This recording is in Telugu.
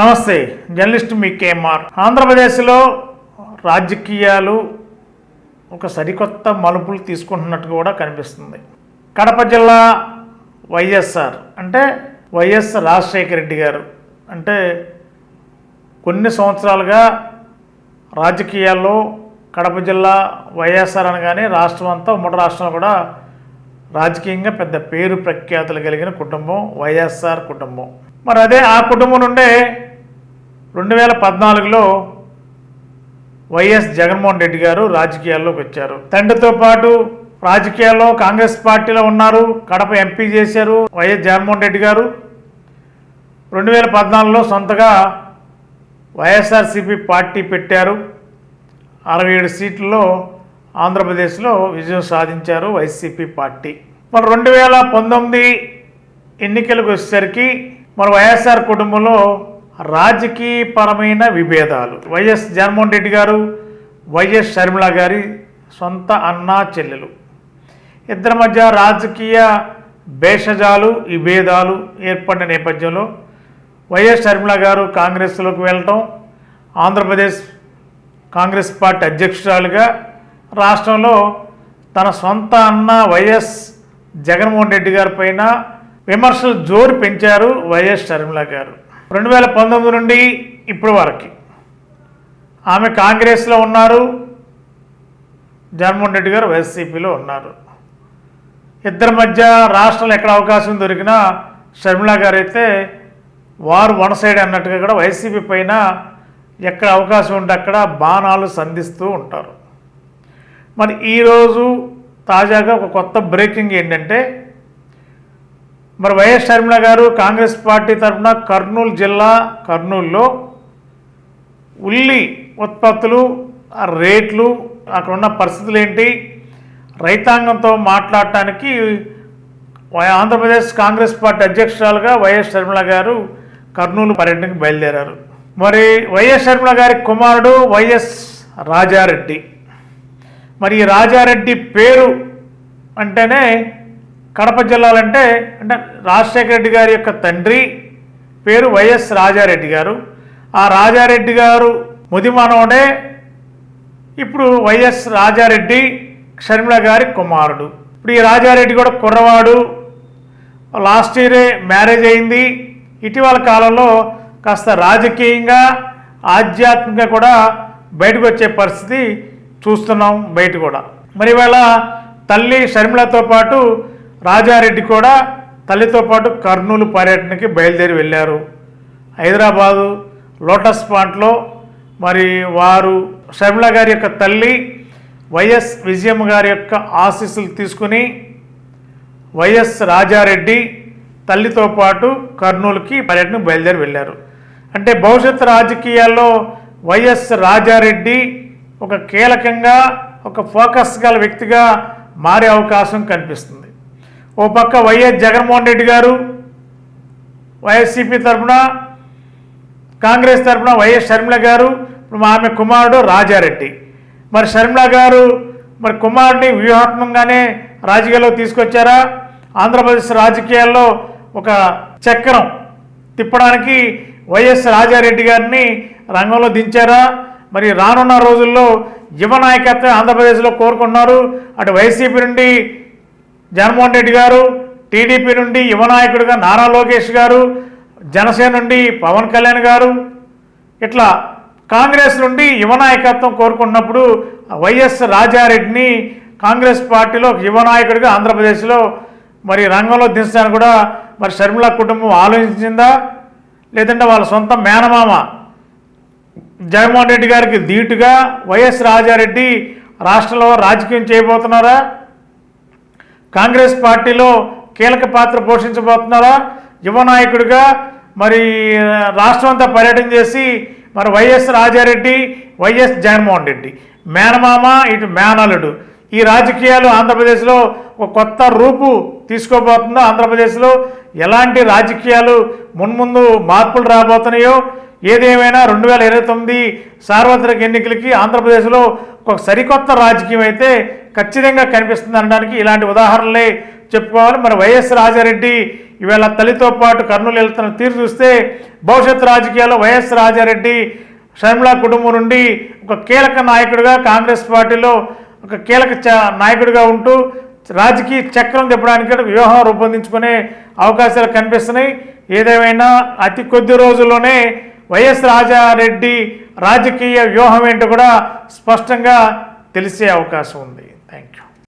నమస్తే జర్నలిస్ట్ మీ కేఎంఆర్. ఆంధ్రప్రదేశ్లో రాజకీయాలు ఒక సరికొత్త మలుపులు తీసుకుంటున్నట్టు కూడా కనిపిస్తుంది. కడప జిల్లా వైఎస్ఆర్ అంటే వైఎస్ రాజశేఖర రెడ్డి గారు అంటే కొన్ని సంవత్సరాలుగా రాజకీయాల్లో కడప జిల్లా వైఎస్ఆర్ అనగానే రాష్ట్రం అంతా ఉమ్మడి రాష్ట్రం కూడా రాజకీయంగా పెద్ద పేరు ప్రఖ్యాతులు కలిగిన కుటుంబం వైఎస్ఆర్ కుటుంబం. మరి అదే ఆ కుటుంబం నుండే రెండు వేల పద్నాలుగులో వైఎస్ జగన్మోహన్ రెడ్డి గారు రాజకీయాల్లోకి వచ్చారు. తండ్రితో పాటు రాజకీయాల్లో కాంగ్రెస్ పార్టీలో ఉన్నారు. కడప ఎంపీ చేశారు వైఎస్ జగన్మోహన్ రెడ్డి గారు. రెండు వేల పద్నాలుగులో సొంతగా వైఎస్ఆర్సీపీ పార్టీ పెట్టారు. అరవై ఏడు సీట్లలో ఆంధ్రప్రదేశ్లో విజయం సాధించారు వైసీపీ పార్టీ. మరి రెండు వేల పంతొమ్మిది ఎన్నికలకు వచ్చేసరికి మరి వైఎస్ఆర్ కుటుంబంలో రాజకీయపరమైన విభేదాలు. వైఎస్ జగన్మోహన్ రెడ్డి గారు వైఎస్ షర్మిల గారి సొంత అన్నా చెల్లెలు. ఇద్దరి మధ్య రాజకీయ భేషజాలు విభేదాలు ఏర్పడిన నేపథ్యంలో వైఎస్ షర్మిల గారు కాంగ్రెస్లోకి వెళ్ళటం ఆంధ్రప్రదేశ్ కాంగ్రెస్ పార్టీ అధ్యక్షురాలుగా రాష్ట్రంలో తన సొంత అన్న వైఎస్ జగన్మోహన్ రెడ్డి గారి పైన విమర్శలు జోరు పెంచారు వైఎస్ షర్మిల గారు. రెండు వేల పంతొమ్మిది నుండి ఇప్పటి వరకు. ఆమె కాంగ్రెస్లో ఉన్నారు. జగన్మోహన్ రెడ్డి గారు వైఎస్సీపీలో ఉన్నారు. ఇద్దరి మధ్య రాష్ట్రంలో ఎక్కడ అవకాశం దొరికినా షర్మిల గారు అయితే వారు వన్ సైడ్ అన్నట్టుగా కూడా వైసీపీ పైన ఎక్కడ అవకాశం ఉంటే అక్కడ బాణాలు సంధిస్తూ ఉంటారు. మరి ఈరోజు తాజాగా ఒక కొత్త బ్రేకింగ్ ఏంటంటే మరి వైఎస్ షర్మిల గారు కాంగ్రెస్ పార్టీ తరఫున కర్నూలు జిల్లా కర్నూలులో ఉల్లి ఉత్పత్తులు ఆ రేట్లు అక్కడ ఉన్న పరిస్థితులు ఏంటి? రైతాంగంతో మాట్లాడటానికి ఆంధ్రప్రదేశ్ కాంగ్రెస్ పార్టీ అధ్యక్షురాలుగా వైఎస్ షర్మిల గారు కర్నూలు పర్యటనకు బయలుదేరారు. మరి వైఎస్ షర్మిల గారి కుమారుడు వైఎస్ రాజారెడ్డి. మరి ఈ రాజారెడ్డి పేరు అంటేనే కడప జిల్లాలంటే అంటే రాజశేఖర రెడ్డి గారి యొక్క తండ్రి పేరు వైఎస్ రాజారెడ్డి గారు. ఆ రాజారెడ్డి గారు ముదిమానవుడే ఇప్పుడు వైఎస్ రాజారెడ్డి షర్మిల గారి కుమారుడు. ఇప్పుడు ఈ రాజారెడ్డి కూడా కుర్రవాడు. లాస్ట్ ఇయరే మ్యారేజ్ అయింది. ఇటీవల కాలంలో కాస్త రాజకీయంగా ఆధ్యాత్మికంగా కూడా బయటకు వచ్చే పరిస్థితి చూస్తున్నాం బయట కూడా. మరి ఇవాళ తల్లి షర్మిలతో పాటు రాజారెడ్డి కూడా తల్లితో పాటు కర్నూలు పర్యటనకి బయలుదేరి వెళ్ళారు. హైదరాబాదు లోటస్ పాంట్లో మరి వారు షర్మిల గారి యొక్క తల్లి వైఎస్ విజయమ్మ గారి యొక్క ఆశీస్సులు తీసుకుని వైఎస్ రాజారెడ్డి తల్లితో పాటు కర్నూలుకి పర్యటన బయలుదేరి వెళ్ళారు. అంటే భవిష్యత్ రాజకీయాల్లో వైఎస్ రాజారెడ్డి ఒక కీలకంగా ఒక ఫోకస్ గల వ్యక్తిగా మారే అవకాశం కనిపిస్తుంది. ఓ పక్క వైఎస్ జగన్మోహన్ రెడ్డి గారు వైఎస్సీపీ తరఫున కాంగ్రెస్ తరఫున వైఎస్ షర్మిల గారు ఆమె కుమారుడు రాజారెడ్డి. మరి షర్మిల గారు మరి కుమారుడిని వ్యూహాత్మకంగానే రాజకీయాల్లో తీసుకొచ్చారా? ఆంధ్రప్రదేశ్ రాజకీయాల్లో ఒక చక్రం తిప్పడానికి వైఎస్ రాజారెడ్డి గారిని రంగంలో దించారా? మరి రానున్న రోజుల్లో యువ నాయకత్వం ఆంధ్రప్రదేశ్లో కోరుకున్నారు అటు వైసీపీ నుండి జగన్మోహన్ రెడ్డి గారు టీడీపీ నుండి యువ నాయకుడిగా నారా లోకేష్ గారు జనసేన నుండి పవన్ కళ్యాణ్ గారు ఇట్లా కాంగ్రెస్ నుండి యువ నాయకత్వం కోరుకున్నప్పుడు వైఎస్ రాజారెడ్డిని కాంగ్రెస్ పార్టీలో యువ నాయకుడిగా ఆంధ్రప్రదేశ్లో మరి రంగంలో దించడానికి కూడా మరి షర్మిల కుటుంబం ఆలోచించిందా? లేదంటే వాళ్ళ సొంత మేనమామ జగన్మోహన్ రెడ్డి గారికి ధీటుగా వైఎస్ రాజారెడ్డి రాష్ట్రంలో రాజకీయం చేయబోతున్నారా? కాంగ్రెస్ పార్టీలో కీలక పాత్ర పోషించబోతున్నారా? యువ నాయకుడిగా మరి రాష్ట్రం అంతా పర్యటన చేసి మరి వైఎస్ రాజారెడ్డి వైఎస్ జగన్మోహన్ రెడ్డి మేనమామ ఇటు మేనలుడు ఈ రాజకీయాలు ఆంధ్రప్రదేశ్లో ఒక కొత్త రూపు తీసుకోబోతుందో ఆంధ్రప్రదేశ్లో ఎలాంటి రాజకీయాలు మున్ముందు మార్పులు రాబోతున్నాయో ఏదేమైనా రెండు వేల ఇరవై తొమ్మిది సార్వత్రిక ఎన్నికలకి ఆంధ్రప్రదేశ్లో ఒక సరికొత్త రాజకీయం అయితే ఖచ్చితంగా కనిపిస్తుంది అనడానికి ఇలాంటి ఉదాహరణలే చెప్పుకోవాలి. మరి వైఎస్ రాజారెడ్డి ఈవేళ తల్లితో పాటు కర్నూలు వెళ్తున్న తీరు చూస్తే భవిష్యత్ రాజకీయాల్లో వైఎస్ రాజారెడ్డి షర్మిలా కుటుంబం నుండి ఒక కీలక నాయకుడిగా కాంగ్రెస్ పార్టీలో ఒక కీలక చ- నాయకుడిగా ఉంటూ రాజకీయ చక్రం తిప్పడానికి వ్యూహం రూపొందించుకునే అవకాశాలు కనిపిస్తున్నాయి. ఏదేమైనా అతి కొద్ది రోజుల్లోనే వైఎస్ రాజారెడ్డి రాజకీయ వ్యూహం ఏంటో కూడా స్పష్టంగా తెలిసే అవకాశం ఉంది.